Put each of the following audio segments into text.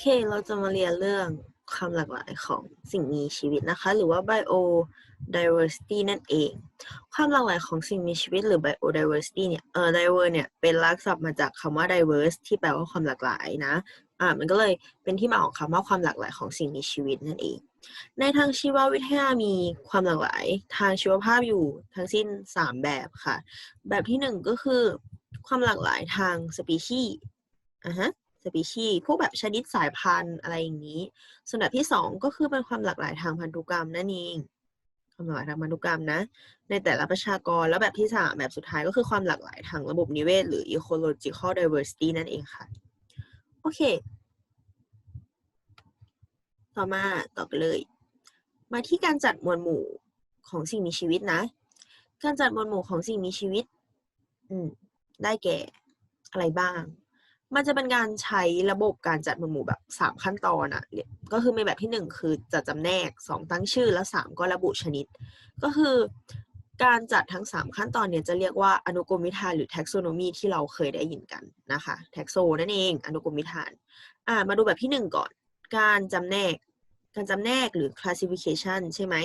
เค เราจะมาเรียนเรื่องความหลากหลายของสิ่งมีชีวิตนะคะ หรือว่า biodiversity นั่นเอง ความหลากหลายของสิ่งมีชีวิตหรือ biodiversity เนี่ยเออ diverse เนี่ยเป็นรากศัพท์มาจากคำว่า diverse ที่แปลว่าความหลากหลายนะอ่ามันก็เลยเป็นที่มาของคำว่าความหลากหลายของสิ่งมีชีวิตนั่นเอง ในทางชีววิทยามีความหลากหลาย ทางชีวภาพอยู่ทั้งสิ้น 3 แบบค่ะ แบบที่หนึ่งก็คือ ความหลากหลายทางสปีชีส์อ่าฮะ สปีชีส์พวกแบบชนิดสายพันธุ์อะไรอย่างนี้ ส่วนแบบที่สองก็คือเป็นความหลากหลายทางพันธุกรรมนั่นเองความหลากหลายทางพันธุกรรมนะ ในแต่ละประชากรแล้วแบบที่สามแบบสุดท้ายก็คือความหลากหลายทางระบบนิเวศ หรือ ecological diversity นั่นเองค่ะ โอเค ต่อมาต่อกันเลย มาที่การจัดหมวดหมู่ของสิ่งมีชีวิตนะ การจัดหมวดหมู่ของสิ่งมีชีวิต อืม ได้แก่อะไรบ้าง มันจะเป็นการใช้ระบบการจัดหมวดหมู่แบบสามขั้นตอนอะก็คือมีแบบที่หนึ่งคือจัดจำแนกสองตั้งชื่อแล้วสามก็ระบุชนิด ก็คือการจัดทั้งสามขั้นตอนเนี่ยจะเรียกว่าอนุกรมวิธานหรือ taxonomy ที่เราเคยได้ยินกันนะคะ taxo นั่นเอง อนุกรมวิธาน อ่ามาดูแบบที่หนึ่งก่อน การจำแนก การจำแนกหรือ classification ใช่ไหม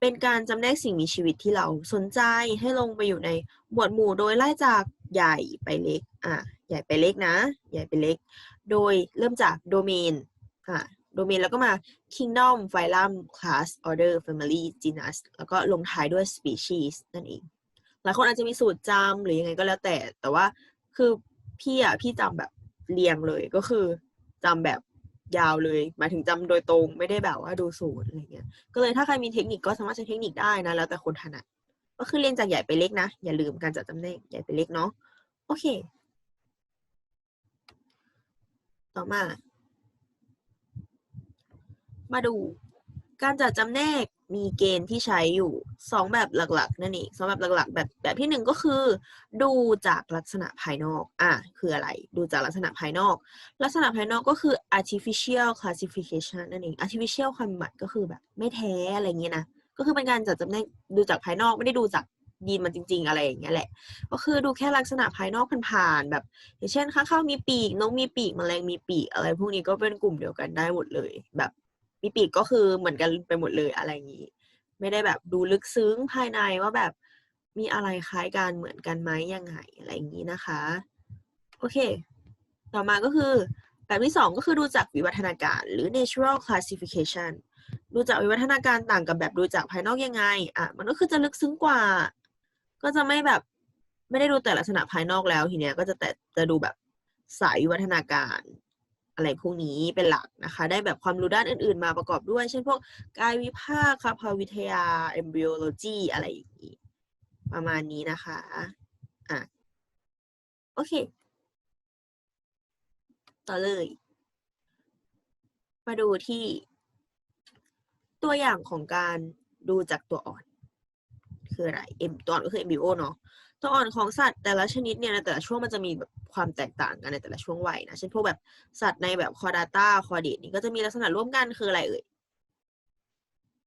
เป็นการจำแนกสิ่งมีชีวิตที่เราสนใจให้ลงไปอยู่ในหมวดหมู่โดยไล่จากใหญ่ไปเล็ก อะ ใหญ่ไปเล็กนะ ใหญ่ไปเล็ก โดยเริ่มจากโดเมน อะ โดเมนแล้วก็มา kingdom phylum class order family genus แล้วก็ลงท้ายด้วย species นั่นเอง หลายคนอาจจะมีสูตรจำหรือยังไงก็แล้วแต่ แต่ว่าคือพี่อะ พี่จำแบบเรียงเลยก็คือจำแบบ ยาวเลยหมายถึงจำโดยตรงไม่ได้แบบว่าดูสูตรอะไรเงี้ย ก็เลยถ้าใครมีเทคนิคก็สามารถใช้เทคนิคได้นะ แล้วแต่คนถนัดก็คือเรียงจากใหญ่ไปเล็กนะ อย่าลืมการจัดจำแนกใหญ่ไปเล็กเนาะโอเค ต่อมา มาดู การจัดจำแนกมีเกณฑ์ที่ใช้อยู่สองแบบหลัก ๆ นั่นเองสองแบบหลัก ๆ แบบแบบที่หนึ่งก็คือ ดูจากลักษณะภายนอก อะคืออะไร ดูจากลักษณะภายนอก ลักษณะภายนอกก็คือ artificial classification นั่นเอง artificial ความหมายก็คือแบบ ไม่แท้อะไรเงี้ยนะก็คือเป็นการจัดจำแนกดูจากภายนอกไม่ได้ดูจากยีนมันจริง ๆ อะไรอย่างเงี้ยแหละ ก็คือดูแค่ลักษณะภายนอกผ่านๆแบบ อย่างเช่นข้างข้าวมีปีกนกมีปีกแมลงมีปีกอะไร พวกนี้ก็เป็นกลุ่มเดียวกันได้หมดเลยแบบ มีปีกก็คือเหมือนกันไปหมดเลยอะไรอย่างนี้ ไม่ได้แบบดูลึกซึ้งภายในว่าแบบมีอะไรคล้ายกันเหมือนกันไหมยังไงอะไรอย่างนี้นะคะ โอเค ต่อมาก็คือแบบที่สองก็คือดูจากวิวัฒนาการหรือ natural classification ดูจากวิวัฒนาการต่างกับแบบดูจากภายนอกยังไง อะ มันก็คือจะลึกซึ้งกว่า ก็จะไม่แบบไม่ได้ดูแต่ลักษณะภายนอกแล้วทีเนี้ยก็จะแต่จะดูแบบสายวิวัฒนาการ อะไรพวกนี้เป็นหลักนะคะ ได้แบบความรู้ด้านอื่นๆ มาประกอบด้วย เช่นพวกกายวิภาคคภาวิทยา embryology อะไรอย่างนี้ ประมาณนี้นะคะอะโอเค ต่อเลย มาดูที่ตัวอย่างของการดูจากตัวอ่อน คืออะไร M ตัวอ่อนก็คือ embryo เนาะตัวอ่อนของสัตว์แต่ละชนิดเนี่ยในแต่ละช่วงมันจะมีแบบ ความแตกต่างกันในแต่ละช่วงวัยนะเช่นพวกแบบสัตว์ในแบบคอดาต้าคอเดตนี่ก็จะมีลักษณะร่วมกันคืออะไรเอ่ย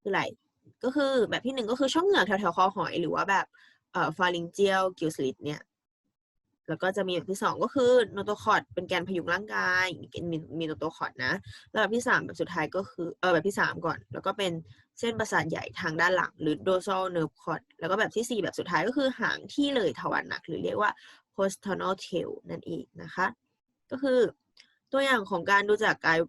คืออะไรก็คือแบบที่หนึ่งก็คือช่องเหงือกแถวๆคอหอย หรือว่าแบบเอ่อฟาริงเจียลกิลสลิดเนี่ยแล้วก็จะมีแบบที่สองก็คือโนโตคอร์ดเป็นแกนพยุงร่างกายมีมีโนโตคอร์ดนะแล้วแบบที่สามแบบสุดท้ายก็คือเออแบบที่สามก่อน แล้วก็เป็นเส้นประสาทใหญ่ทางด้านหลัง หรือ dorsal nerve cord แล้วก็แบบที่สี่แบบสุดท้ายก็คือหางที่เลยทวารหนัก หรือเรียกว่า posternal tail นั่นเองนะคะ ก็คือตัวอย่างของการดูจากกาย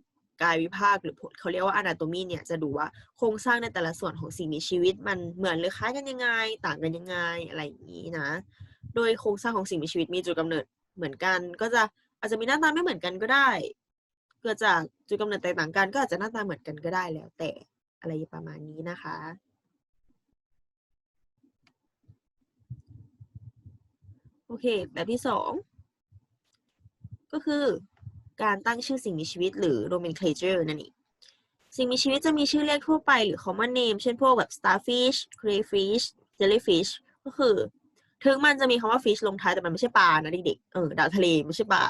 กายวิภาคหรือเขาเรียกว่า anatomy เนี่ยจะดูว่าโครงสร้างในแต่ละส่วนของสิ่งมีชีวิต มันเหมือนหรือคล้ายกันยังไง ต่างกันยังไงอะไรอย่างนี้นะ โดยโครงสร้างของสิ่งมีชีวิตมีจุดกำเนิดเหมือนกัน ก็จะอาจจะมีหน้าตาไม่เหมือนกันก็ได้ เกิดจากจุดกำเนิดแตกต่างกันก็อาจจะหน้าตาเหมือนกันก็ได้แล้วแต่อะไรประมาณนี้นะคะ โอเค แบบที่สองก็คือการตั้งชื่อสิ่งมีชีวิตหรือ nomenclature นั่นเองสิ่งมีชีวิตจะมีชื่อเรียกทั่วไปหรือ common name เช่นพวกแบบ starfish crayfish jellyfish ก็คือ ถึงมันจะมีคำว่า fish ลงท้ายแต่มันไม่ใช่ปลานะเด็กๆ เออดาวทะเลไม่ใช่ปลา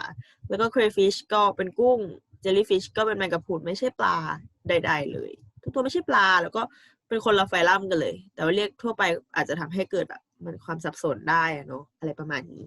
แล้วก็ crayfish ก็เป็นกุ้ง jellyfish ก็เป็นแมงกะพรุนไม่ใช่ปลาใด ๆ เลย ทุกตัวไม่ใช่ปลา แล้วก็เป็นคนละไฟลัมกันเลย แต่ว่าเรียกทั่วไปอาจจะทำให้เกิดแบบ มันความสับสนได้อะเนาะอะไรประมาณนี้